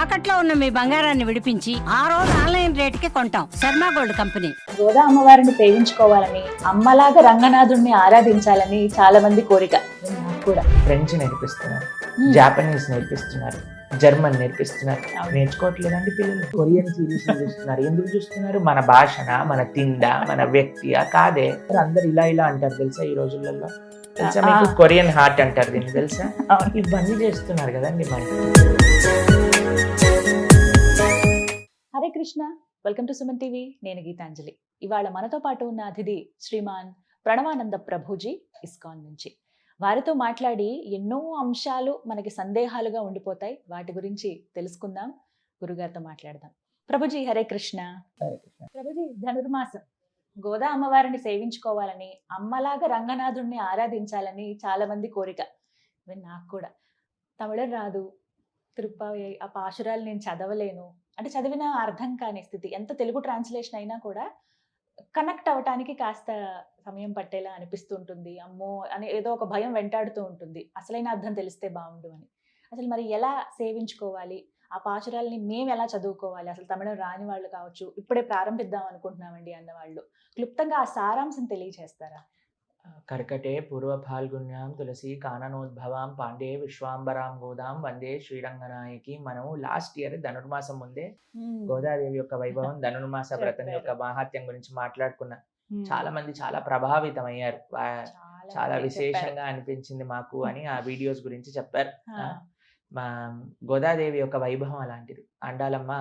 తాకట్లో ఉన్న మీ బంగారాన్ని విడిపించి ఆ రోజు ఆన్లైన్ రేటుకి కొంటాం. Sharma gold company. గోదా అమ్మవారిని సేవించుకోవాలని అమ్మలాగా రంగనాథుణ్ణి ఆరాధించాలని చాలా మంది కోరిక. కూడా. ఫ్రెంచ్ నేర్పిస్తున్నారు. జాపనీస్ నేర్పిస్తున్నారు. జర్మన్ నేర్పిస్తున్నారు. నేర్చుకోవట్లేదండి పిల్లలు. కొరియన్ సిరీస్ చూస్తున్నారు. ఎందుకు చూస్తున్నారు? మన భాషన? మన తిండా? మన వ్యక్తియా? కాదే. అందరు ఇలా ఇలా అంటారు తెలుసా ఈ రోజులలో? తెలుసా మీకు. కొరియన్ హార్ట్ అంటారు దీన్ని తెలుసా. ఇవన్నీ చేస్తున్నారు కదండి మనకి Krishna. Welcome to Suman TV నేను గీతాంజలి. ఇవాళ మనతో పాటు ఉన్న అతిథి శ్రీమాన్ ప్రణవానంద ప్రభుజీ ఇస్కాన్ నుంచి. వారితో మాట్లాడి ఎన్నో అంశాలు మనకి సందేహాలుగా ఉండిపోతాయి. వాటి గురించి తెలుసుకుందాం. గురుగారితో మాట్లాడదాం. ప్రభుజీ హరే కృష్ణ. ప్రభుజీ ధనుర్మాసం. గోదా అమ్మవారిని సేవించుకోవాలని అమ్మలాగా రంగనాథుణ్ణి ఆరాధించాలని చాలా మంది కోరిక నాకు కూడా. తమిళం రాదు తిరుప్పావి ఆ పాశురాలు నేను చదవలేను. అంటే చదివిన అర్థం కాని స్థితి. ఎంత తెలుగు ట్రాన్స్లేషన్ అయినా కూడా కనెక్ట్ అవ్వటానికి కాస్త సమయం పట్టేలా అనిపిస్తుంటుంది. అమ్మో! అని ఏదో ఒక భయం వెంటాడుతూ ఉంటుంది. అసలైన అర్థం తెలిస్తే బాగుండు అని. అసలు మరి ఎలా సేవించుకోవాలి? ఆ పాచురాల్ని మేము ఎలా చదువుకోవాలి? అసలు తమిళం రాని వాళ్ళు కావచ్చు ఇప్పుడే ప్రారంభిద్దాం అనుకుంటున్నామండి అన్నవాళ్ళు. క్లుప్తంగా ఆ సారాంశం తెలియజేస్తారా కర్కటే పూర్వ ఫాల్గుణ్యాం తులసి కాననోద్భవాం పాండే విశ్వాంబరాం గోదాం వందే శ్రీరంగనాయకి. మనము లాస్ట్ ఇయర్ ధనుర్మాసం ముందే గోదాదేవి యొక్క వైభవం ధనుర్మాస వ్రతం. యొక్క మహాత్యం గురించి మాట్లాడుకున్న. చాలా మంది చాలా ప్రభావితం అయ్యారు చాలా విశేషంగా అనిపించింది మాకు అని ఆ వీడియోస్ గురించి చెప్పారు. మా గోదాదేవి యొక్క వైభవం అలాంటిది. అండాలమ్మ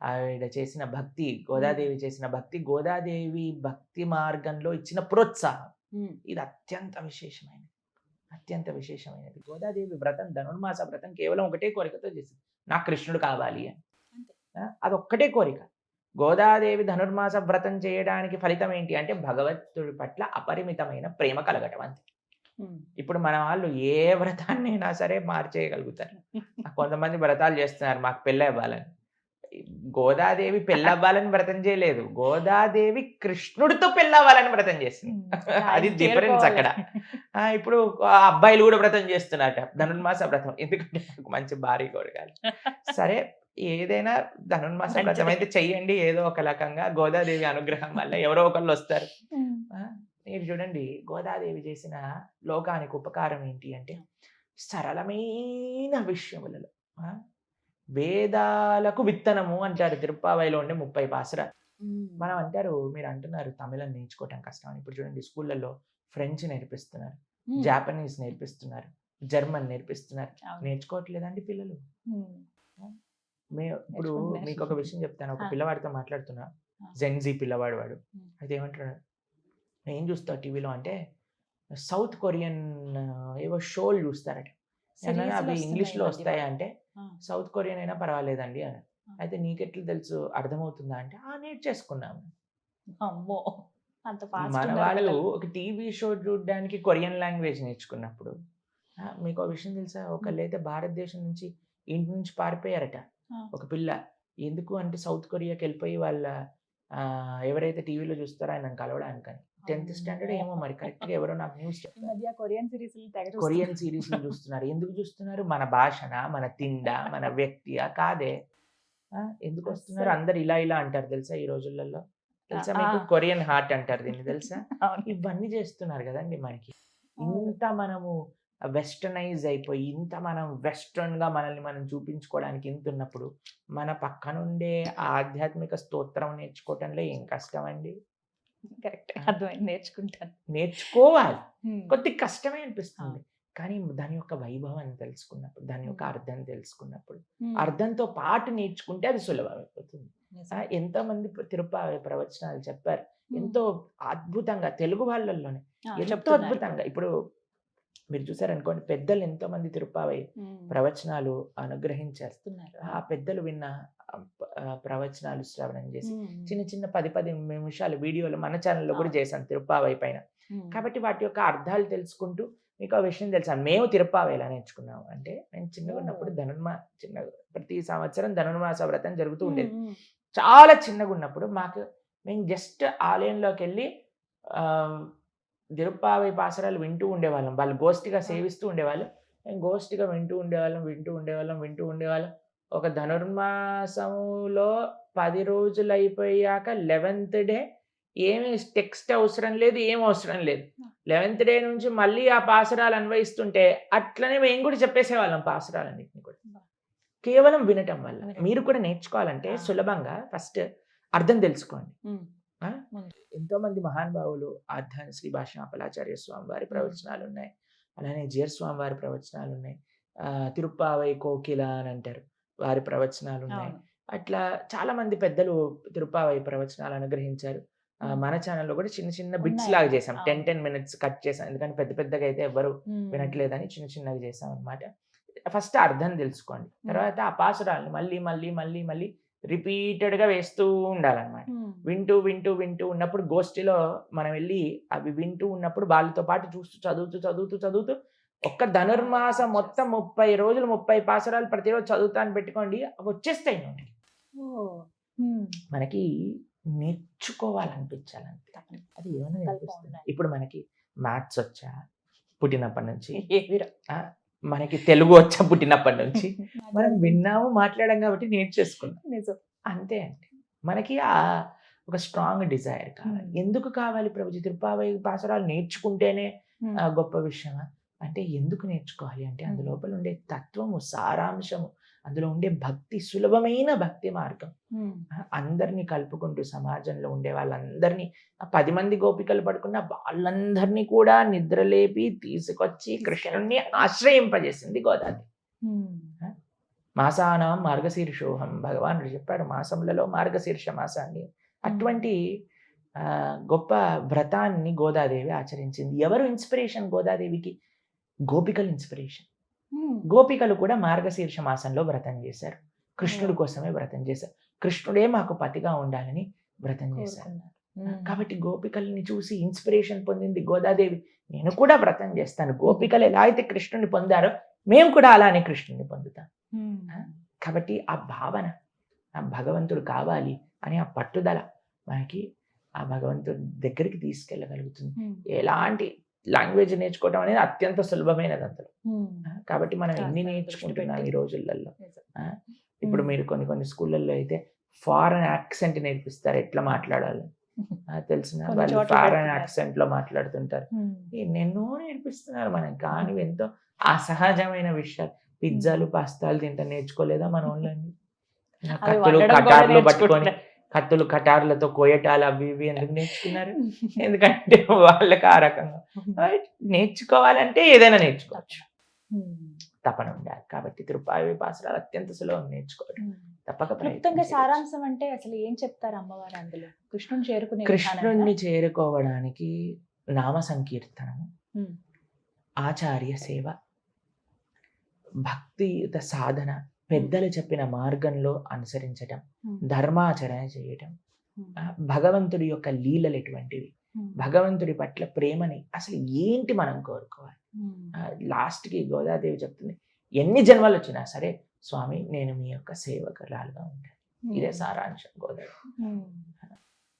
ఆవిడ చేసిన భక్తి గోదాదేవి చేసిన భక్తి గోదాదేవి భక్తి మార్గంలో ఇచ్చిన ప్రోత్సాహం. ఇది అత్యంత విశేషమైనది. అత్యంత విశేషమైనది. గోదాదేవి వ్రతం ధనుర్మాస వ్రతం కేవలం ఒకటే కోరికతో చేసింది. నాకు కృష్ణుడు కావాలి అని. అదొక్కటే కోరిక. గోదాదేవి ధనుర్మాస వ్రతం చేయడానికి ఫలితం ఏంటి అంటే భగవంతుడి పట్ల అపరిమితమైన ప్రేమ కలగటం అంతే. ఇప్పుడు మన వాళ్ళు ఏ వ్రతాన్నైనా సరే మార్చేయగలుగుతారు. కొంతమంది వ్రతాలు చేస్తున్నారు మాకు పెళ్ళి అవ్వాలని. గోదాదేవి పెళ్ళవ్వాలని వ్రతం చేయలేదు. గోదాదేవి కృష్ణుడితో పెళ్ళవ్వాలని వ్రతం చేసింది. అది డిఫరెన్స్ అక్కడ. ఇప్పుడు అబ్బాయిలు కూడా వ్రతం చేస్తున్నారట. ధనుర్మాస వ్రతం. ఎందుకంటే మంచి భార్య కోరగాలి సరే ఏదైనా ధనుర్మాస. వ్రతం అయితే చెయ్యండి ఏదో ఒక రకంగా గోదాదేవి అనుగ్రహం వల్ల ఎవరో ఒకళ్ళు వస్తారు. మీరు చూడండి గోదాదేవి చేసిన లోకానికి ఉపకారం ఏంటి అంటే సరళమైన విషయములలో ఆ, వేదాలకు విత్తనము అంటారు తిరుప్పావైలో ఉండే ముప్పై పాసర ఉమ్. మనం అంటారు మీరు అంటున్నారు తమిళం నేర్చుకోవటం కష్టం ఇప్పుడు చూడండి స్కూళ్ళల్లో ఫ్రెంచ్ నేర్పిస్తున్నారు. జాపనీస్ నేర్పిస్తున్నారు జర్మన్ నేర్పిస్తున్నారు. నేర్చుకోవట్లేదండి పిల్లలు. మే ఇప్పుడు. మీకు ఒక విషయం చెప్తాను ఒక. పిల్లవాడితో మాట్లాడుతున్నా. జెన్జీ పిల్లవాడు వాడు. అయితే ఏమంటున్నాడు ఏం చూస్తావు టీవీలో అంటే సౌత్ కొరియన్ ఏవో షోలు చూస్తారట నేను అవి ఇంగ్లీష్లో వస్తాయా అంటే. సౌత్ కొరియన్ అయినా పర్వాలేదండి అని. ఆ. అయితే నీకెట్లు తెలుసు? అర్థమవుతుందా అంటే ఆ నేర్చేసుకున్నాము. అమ్మో! అంత మన వాళ్ళు ఒక టీవీ షో చూడడానికి కొరియన్ లాంగ్వేజ్ నేర్చుకున్నప్పుడు ఆ, మీకు ఒక విషయం తెలుసా? ఒకళ్ళు అయితే భారతదేశం నుంచి ఇంటి నుంచి పారిపోయారట. ఆ. ఒక పిల్ల. ఎందుకు అంటే సౌత్ కొరియాకి వెళ్ళిపోయి వాళ్ళ ఆ, ఎవరైతే టీవీలో చూస్తారో ఆయన కలవడానికని. టెన్త్ స్టాండర్డ్ ఏమో మరి కరెక్ట్గా ఎవరో నాకు న్యూస్ చెప్తారు కొరియన్ సిరీస్. కొరియన్ సిరీస్ చూస్తున్నారు. ఎందుకు చూస్తున్నారు? మన భాషన? మన తిండా? మన వ్యక్తియా? కాదే. ఎందుకు వస్తున్నారు. అందరు ఇలా ఇలా అంటారు తెలుసా ఈ రోజులలో? తెలుసా మీకు. కొరియన్ హార్ట్ అంటారు దీన్ని తెలుసా. ఇవన్నీ చేస్తున్నారు కదండి మనకి. ఇంత మనము వెస్టర్నైజ్ అయిపోయి ఇంత మనం వెస్ట్రన్గా మనల్ని మనం చూపించుకోవడానికి ఇంత ఉన్నప్పుడు మన పక్కనుండే ఆధ్యాత్మిక స్తోత్రం నేర్చుకోవటంలో ఏం కష్టం అండి కరెక్ట్. అర్థమైంది. నేర్చుకుంటాను. నేర్చుకోవాలి. కొద్ది కష్టమే అనిపిస్తుంది. కానీ దాని యొక్క వైభవాన్ని తెలుసుకున్నప్పుడు దాని యొక్క. అర్థం తెలుసుకున్నప్పుడు. అర్థంతో పాటు నేర్చుకుంటే అది సులభం అయిపోతుంది ఎంతో మంది తిరుపతి ప్రవచనాలు చెప్పారు. ఎంతో అద్భుతంగా తెలుగు వాళ్ళల్లోనే ఎంతో అద్భుతంగా. ఇప్పుడు మీరు చూసారనుకోండి పెద్దలు ఎంతో మంది తిరుపావై. ప్రవచనాలు అనుగ్రహించారు. ఆ పెద్దలు విన్న ప్రవచనాలు శ్రవణం చేసి. చిన్న చిన్న పది పది నిమిషాలు వీడియోలు మన ఛానల్లో కూడా. చేశాను తిరుపావై పైన. కాబట్టి వాటి యొక్క అర్థాలు తెలుసుకుంటూ మీకు ఆ విషయం తెలుసా మేము తిరుపావై ఎలా నేర్చుకున్నాము అంటే నేను చిన్నగా ఉన్నప్పుడు. ధనుర్మా చిన్న ప్రతి సంవత్సరం ధనుర్మాస వ్రతం జరుగుతూ ఉండేది. చాలా చిన్నగా ఉన్నప్పుడు మాకు మేము జస్ట్ ఆలయంలోకి వెళ్ళి ఆ, తిరుప్పావై పాసరాలు వింటూ ఉండేవాళ్ళం వాళ్ళు గోష్ఠిగా సేవిస్తూ ఉండేవాళ్ళు మేము గోష్ఠిగా వింటూ ఉండేవాళ్ళం వింటూ ఉండేవాళ్ళం వింటూ ఉండేవాళ్ళం ఒక ధనుర్మాసములో పది రోజులు అయిపోయాక లెవెన్త్ డే ఏమి టెక్స్ట్ అవసరం లేదు ఏం అవసరం లేదు లెవెన్త్ డే నుంచి మళ్ళీ ఆ పాసురాలు అన్వయిస్తుంటే అట్లనే మేము కూడా చెప్పేసేవాళ్ళం పాసురాలన్నింటినీ కూడా కేవలం వినటం వల్ల. మీరు కూడా నేర్చుకోవాలంటే. సులభంగా ఫస్ట్ అర్థం తెలుసుకోండి ఉమ్. ఆ? ముందు. ఎంతో మంది మహానుభావులు ఆధ్యాన శ్రీ భాషాపలాచార్య స్వామి వారి ప్రవచనాలు ఉన్నాయి అలానే జియర్ స్వామి వారి ప్రవచనాలు ఉన్నాయి తిరుప్పావై కోకిల అని అంటారు వారి ప్రవచనాలు ఉన్నాయి. అట్లా చాలా మంది పెద్దలు తిరుప్పావై ప్రవచనాలు అనుగ్రహించారు. మన ఛానల్లో కూడా చిన్న చిన్న బిట్స్. లాగా చేసాం టెన్. టెన్ మినిట్స్ కట్ చేసాం ఎందుకంటే పెద్ద పెద్దగా అయితే ఎవ్వరు ఉమ్. వినట్లేదని చిన్న చిన్నగా చేసాం అనమాట ఫస్ట్ అర్థం తెలుసుకోండి తర్వాత ఆ పాసురాలను మళ్ళీ మళ్ళీ మళ్ళీ మళ్ళీ రిపీటెడ్గా వేస్తూ ఉండాలన్నమాట. వింటూ వింటూ వింటూ ఉన్నప్పుడు గోష్ఠిలో మనం వెళ్ళి అవి వింటూ ఉన్నప్పుడు వాళ్ళతో పాటు చూస్తూ చదువుతూ చదువుతూ చదువుతూ ఒక్క ధనుర్మాసం మొత్తం ముప్పై రోజులు ముప్పై పాసురాలు ప్రతిరోజు చదువుతాను పెట్టుకోండి అవి వచ్చేస్తాయి. మనకి నేర్చుకోవాలనిపించాలంతే తప్పని. అది ఏమైనా. ఇప్పుడు మనకి మ్యాథ్స్ వచ్చా పుట్టినప్పటి నుంచి. మనకి తెలుగు వచ్చా పుట్టినప్పటి నుంచి మనం విన్నాము మాట్లాడాం కాబట్టి నేర్చేసుకున్నాం నిజం. అంతే అండి మనకి ఆ ఒక స్ట్రాంగ్ డిజైర్ కావాలి. ఎందుకు కావాలి ప్రభుజీ తిరుపావై పాసరాలు నేర్చుకుంటేనే గొప్ప విషయమా అంటే ఎందుకు నేర్చుకోవాలి అంటే. అందులోపల ఉండే తత్వము సారాంశము అందులో ఉండే భక్తి సులభమైన భక్తి మార్గం. అందరినీ కలుపుకుంటూ సమాజంలో ఉండే వాళ్ళందరినీ పది మంది గోపికలు పడుకున్న వాళ్ళందరినీ కూడా నిద్రలేపి తీసుకొచ్చి కృష్ణుణ్ణి ఆశ్రయింపజేసింది గోదావరి. మాసానం మార్గశీర్షోహం. భగవానుడు చెప్పాడు మాసములలో మార్గశీర్ష మాసాన్ని. అటువంటి గొప్ప వ్రతాన్ని గోదాదేవి ఆచరించింది. ఎవరు ఇన్స్పిరేషన్ గోదాదేవికి? గోపికలు ఇన్స్పిరేషన్. గోపికలు కూడా మార్గశీర్ష మాసంలో వ్రతం చేశారు. కృష్ణుడి కోసమే వ్రతం చేశారు. కృష్ణుడే మాకు పతిగా ఉండాలని వ్రతం చేశారు. కాబట్టి గోపికల్ని చూసి ఇన్స్పిరేషన్ పొందింది గోదాదేవి. నేను కూడా వ్రతం చేస్తాను. గోపికలు ఎలా అయితే కృష్ణుని పొందారో మేము కూడా అలానే కృష్ణుని పొందుతాం. కాబట్టి ఆ భావన ఆ భగవంతుడు కావాలి అని ఆ పట్టుదల మనకి ఆ భగవంతుడి దగ్గరికి తీసుకెళ్ళగలుగుతుంది. ఎలాంటి లాంగ్వేజ్ నేర్చుకోవడం అనేది అత్యంత సులభమైనది అందులో. కాబట్టి మనం ఎన్ని నేర్చుకుంటున్నాం. ఈ రోజులలో ఇప్పుడు. మీరు కొన్ని కొన్ని స్కూళ్ళల్లో అయితే ఫారెన్ యాక్సెంట్ నేర్పిస్తారు ఎట్లా మాట్లాడాలి తెలిసిన వాళ్ళు ఫారెన్. యాక్సెంట్లో మాట్లాడుతుంటారు. ఎన్నెన్నో నేర్పిస్తున్నారు మనం కానీ ఎంతో అసహజమైన విషయాలు పిజ్జాలు పాస్తాలు తింటా నేర్చుకోలేదా మన కటార్లు పట్టుకొని నేర్చుకుంటున్నారు. కత్తులు కటార్లతో కోయటాలు అవి ఇవి ఎందుకు నేర్చుకున్నారు ఎందుకంటే వాళ్ళకి ఆ రకంగా? నేర్చుకోవాలంటే ఏదైనా నేర్చుకోవచ్చు ఉమ్. తపన ఉండాలి కాబట్టి తిరుపావి పాసరాలు అత్యంత సులభం నేర్చుకోవడం ఉమ్. తప్పక క్లుప్తంగా. సారాంశం అంటే అసలు ఏం చెప్తారు అమ్మవారు అందులో కృష్ణుని చేరుకునే కృష్ణుణ్ణి చేరుకోవడానికి నామ సంకీర్తనము ఉమ్. ఆచార్య సేవ భక్తియుత సాధన పెద్దలు చెప్పిన మార్గంలో అనుసరించటం ధర్మాచరణ చేయటం. ఆ, భగవంతుడి యొక్క లీలలు ఎటువంటివి? భగవంతుడి పట్ల ప్రేమని అసలు ఏంటి మనం కోరుకోవాలి? ఆ, last కి గోదాదేవి చెప్తుంది ఎన్ని జన్మలు వచ్చినా సరే స్వామి నేను మీ యొక్క సేవకురాలుగా ఉంటాను. ఇదే సారాంశం గోదాదేవి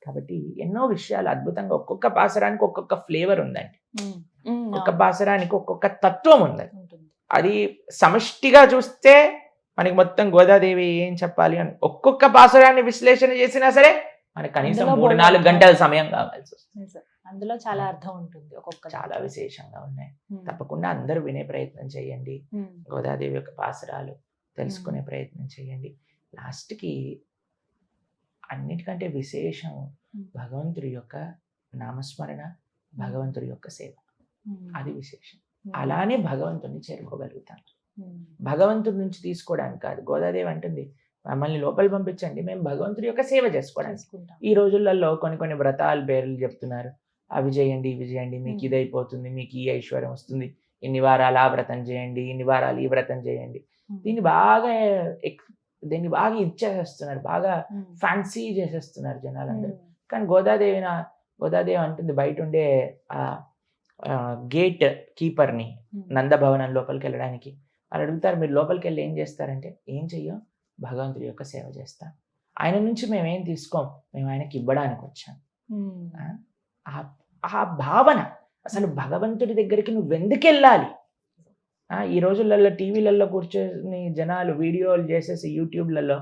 కాబట్టి ఎన్నో విషయాలు అద్భుతంగా ఒక్కొక్క పాసరానికి ఒక్కొక్క ఫ్లేవర్ ఉందండి. ఒక్కొక్క పాసరానికి ఒక్కొక్క తత్వం ఉందండి. అది సమష్టిగా చూస్తే మనకి మొత్తం గోదాదేవి ఏం చెప్పాలి అని ఒక్కొక్క పాసురాన్ని విశ్లేషణ చేసినా సరే మనకి కనీసం మూడు నాలుగు. గంటల సమయం కావాల్సి వస్తుంది. అందులో చాలా అర్థం ఉంటుంది ఒక్కొక్క చాలా విశేషంగా ఉన్నాయి. తప్పకుండా అందరూ వినే ప్రయత్నం చేయండి. గోదాదేవి యొక్క పాసురాలు తెలుసుకునే ప్రయత్నం చేయండి లాస్ట్కి అన్నిటికంటే విశేషం. భగవంతుడి యొక్క నామస్మరణ భగవంతుడి యొక్క సేవ. అది విశేషం. అలానే భగవంతుడిని చేరుకోగలుగుతాం. భగవంతుడి నుంచి తీసుకోవడానికి కాదు. గోదాదేవి అంటుంది మమ్మల్ని లోపల పంపించండి. మేము భగవంతుడి యొక్క సేవ చేసుకోవడానికి. ఈ రోజులలో కొన్ని కొన్ని వ్రతాలు పేర్లు చెప్తున్నారు. అవి చేయండి ఇవి చేయండి. మీకు. ఇది అయిపోతుంది మీకు ఈ ఐశ్వర్యం వస్తుంది. ఇన్ని వారాలు ఆ వ్రతం చేయండి ఇన్ని వారాలు ఈ వ్రతం చేయండి. దీన్ని బాగా దీన్ని బాగా ఇచ్చేసేస్తున్నారు. బాగా. ఫ్యాన్సీ చేసేస్తున్నారు జనాలందరూ. కానీ గోదాదేవి నా గోదాదేవి అంటుంది బయట ఉండే ఆ గేట్ కీపర్ని. నందభవనం లోపలికి వెళ్ళడానికి వాళ్ళు అడుగుతారు మీరు లోపలికి వెళ్ళి ఏం చేస్తారంటే ఏం చెయ్యం? భగవంతుడి యొక్క సేవ చేస్తాం. ఆయన నుంచి మేము ఏం తీసుకోం? మేము ఆయనకి ఇవ్వడానికి వచ్చాం. ఆ? భావన అసలు భగవంతుడి దగ్గరికి నువ్వు ఎందుకు వెళ్ళాలి? ఆ, ఈ రోజులలో టీవీలలో కూర్చొని జనాలు వీడియోలు చేసేసి యూట్యూబ్లలో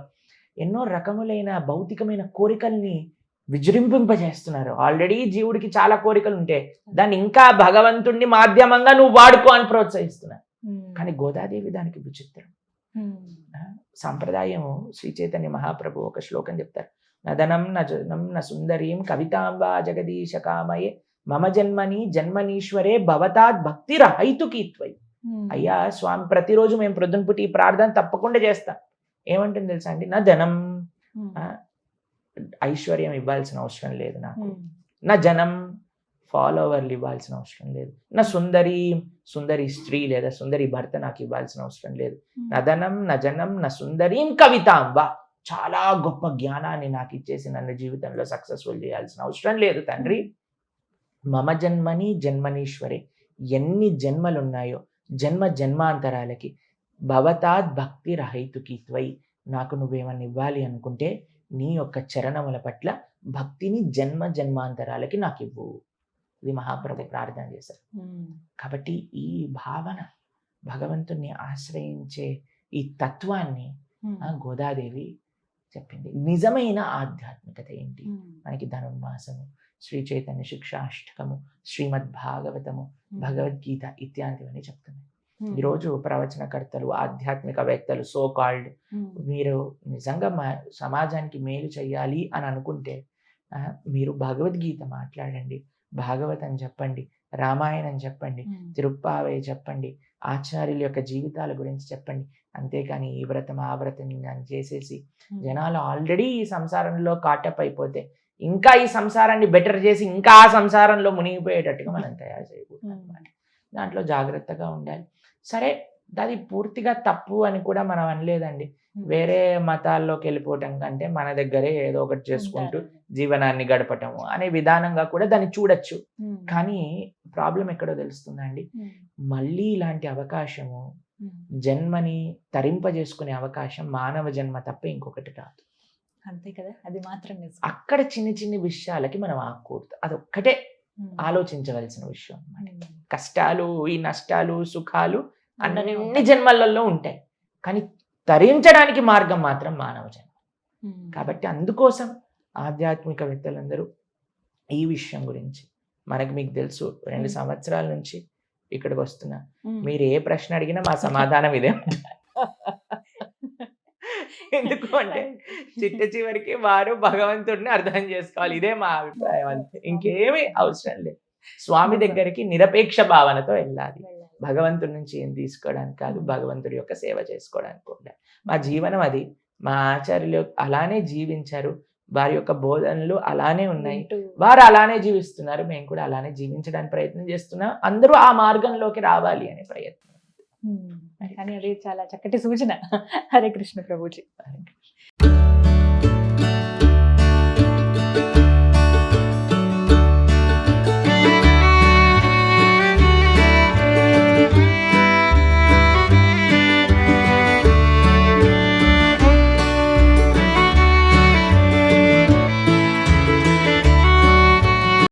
ఎన్నో రకములైన భౌతికమైన కోరికల్ని విజృంభింపజేస్తున్నారు. ఆల్రెడీ జీవుడికి చాలా కోరికలు ఉంటాయి దాన్ని ఇంకా భగవంతుణ్ణి మాధ్యమంగా నువ్వు వాడుకో అని ప్రోత్సహిస్తున్నారు. కానీ గోదాదేవి దానికి విచిత్రం. సాంప్రదాయము శ్రీ చైతన్య మహాప్రభు ఒక శ్లోకం చెప్తారు. నదనం నజనం న సుందరీం కవితాంబా జగదీశ కామయే మమ జన్మని జన్మనీశ్వరే భవతాత్ భక్తి రహైతుకీత్వై అయ్యా స్వామి ప్రతిరోజు మేము ప్రొద్దున పుట్టి ఈ ప్రార్థన తప్పకుండా చేస్తాం. ఏమంటుంది తెలుసా అండి? నా ధనం ఐశ్వర్యం ఇవ్వాల్సిన అవసరం లేదు నాకు. నా జనం ఫాలోవర్లు ఇవ్వాల్సిన అవసరం లేదు. నా సుందరి సుందరి స్త్రీ లేదా సుందరి భర్త నాకు ఇవ్వాల్సిన అవసరం లేదు. నదనం నజనం నా సుందరీం కవితాంబ చాలా గొప్ప జ్ఞానాన్ని నాకు ఇచ్చేసి నన్ను జీవితంలో సక్సెస్ఫుల్ చేయాల్సిన అవసరం లేదు తండ్రి. మమ జన్మని జన్మనీశ్వరే. ఎన్ని జన్మలు ఉన్నాయో జన్మ జన్మాంతరాలకి భవతాద్ భక్తి రహైతుకి త్వై. నాకు నువ్వేమన్నా ఇవ్వాలి అనుకుంటే నీ యొక్క చరణముల పట్ల భక్తిని జన్మ జన్మాంతరాలకి నాకు ఇవ్వు ఇది మహాప్రభు ప్రార్థన చేశారు. కాబట్టి ఈ భావన భగవంతుణ్ణి ఆశ్రయించే ఈ తత్వాన్ని ఆ గోదాదేవి చెప్పింది. నిజమైన ఆధ్యాత్మికత ఏంటి? మనకి ధనుర్మాసము శ్రీ చైతన్య శిక్షాష్టకము శ్రీమద్ భాగవతము భగవద్గీత ఇత్యాదివన్నీ చెప్తున్నాయి. ఈరోజు ప్రవచనకర్తలు ఆధ్యాత్మికవేత్తలు సో కాల్డ్ మీరు నిజంగా మా సమాజానికి మేలు చేయాలి అని అనుకుంటే మీరు భగవద్గీత మాట్లాడండి. భాగవతం చెప్పండి రామాయణం చెప్పండి తిరుప్పావే చెప్పండి ఆచార్యుల యొక్క జీవితాల గురించి చెప్పండి. అంతేకాని ఈ వ్రతం ఆ వ్రతం అని చేసేసి జనాలు ఆల్రెడీ ఈ సంసారంలో కాటప్ అయిపోతే ఇంకా ఈ సంసారాన్ని బెటర్ చేసి ఇంకా ఆ సంసారంలో మునిగిపోయేటట్టుగా మనం తయారు చేయకూడదు దాంట్లో జాగ్రత్తగా ఉండాలి. సరే అది పూర్తిగా తప్పు అని కూడా మనం అనలేదండి. వేరే మతాల్లోకి వెళ్ళిపోవటం కంటే మన దగ్గరే ఏదో ఒకటి చేసుకుంటూ జీవనాన్ని గడపటము అనే విధానంగా కూడా దాన్ని చూడొచ్చు. కానీ ప్రాబ్లం ఎక్కడో తెలుస్తుందండి. మళ్ళీ ఇలాంటి అవకాశము జన్మని తరింపజేసుకునే అవకాశం మానవ జన్మ తప్ప ఇంకొకటి రాదు అంతే కదా? అది మాత్రం అక్కడ చిన్ని చిన్ని విషయాలకి మనం ఆకూడదు అదొక్కటే. ఆలోచించవలసిన విషయం అన్నమాట. కష్టాలు ఈ నష్టాలు సుఖాలు అన్నీ అన్ని జన్మలలో ఉంటాయి. కానీ తరించడానికి మార్గం మాత్రం మానవ జన్మ. కాబట్టి అందుకోసం ఆధ్యాత్మికవేత్తలందరూ ఈ విషయం గురించి మనకి మీకు తెలుసు. రెండు. సంవత్సరాల నుంచి ఇక్కడికి వస్తున్నా. మీరు ఏ ప్రశ్న అడిగినా మా సమాధానం ఇదే ఎందుకు అంటే చిట్ట చివరికి వారు భగవంతుడిని అర్థం చేసుకోవాలి. ఇదే మా అభిప్రాయం అంతే. ఇంకేమీ అవసరం లేదు. స్వామి దగ్గరికి నిరపేక్ష భావనతో వెళ్ళాలి. భగవంతుడి నుంచి ఏం తీసుకోవడానికి కాదు భగవంతుడి యొక్క సేవ చేసుకోవడానికి ఉండాలి మా జీవనం అది. మా ఆచార్యులు అలానే జీవించారు. వారి యొక్క బోధనలు అలానే ఉన్నాయి. వారు అలానే జీవిస్తున్నారు. మేము కూడా అలానే జీవించడానికి ప్రయత్నం చేస్తున్నాం. అందరూ ఆ మార్గంలోకి రావాలి అనే ప్రయత్నం. కానీ అది చాలా చక్కటి సూచన. హరే కృష్ణ ప్రభుజీ.